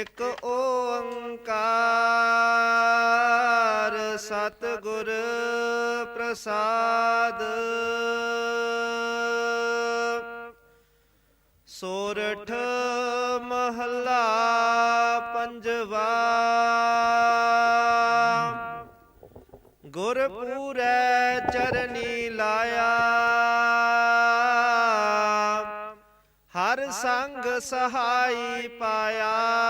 ਇੱਕ ਓੰਕਾਰ ਸਤਿਗੁਰ ਪ੍ਰਸਾਦ। ਸੋਰਠ ਮਹੱਲਾ ਪੰਜਵਾ। ਗੁਰਪੂਰੈ ਚਰਨੀ ਲਾਇਆ। ਹਰ ਸੰਗ ਸਹਾਈ ਪਾਇਆ।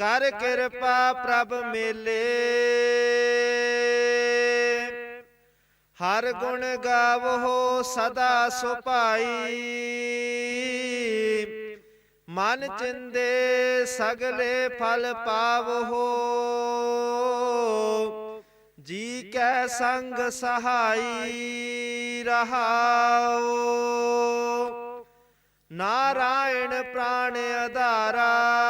ਕਰ ਕਿਰਪਾ ਪ੍ਰਭ ਮੇਲੇ। ਹਰ ਗੁਣ ਗਾਵੋ ਸਦਾ ਸੁਭਾਈ ਮਨ ਚਿੰਦੇ ਸਗਲੇ ਫਲ ਪਾਵੋ। ਜੀ ਕੈ ਸੰਗ ਸਹਾਈ ਰਹਾਓ। ਨਾਰਾਇਣ ਪ੍ਰਾਣ ਆਧਾਰਾ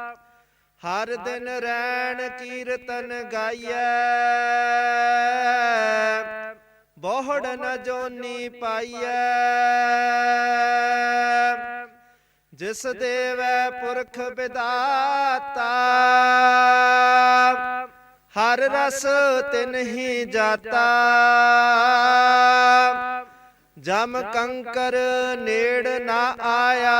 ਹਰ ਦਿਨ ਰੈਣ ਕੀਰਤਨ ਗਾਈਐ। ਬੋਹੜ ਨ ਜੋਨੀ ਪਾਈਐ। ਜਿਸ ਦੇਵੈ ਪੁਰਖ ਵਿਦਾਤਾ ਹਰ ਰਸ ਤਿਨ ਹੀ ਜਾਤਾ। ਜਮ ਕੰਕਰ ਨੇੜ ਨਾ ਆਇਆ।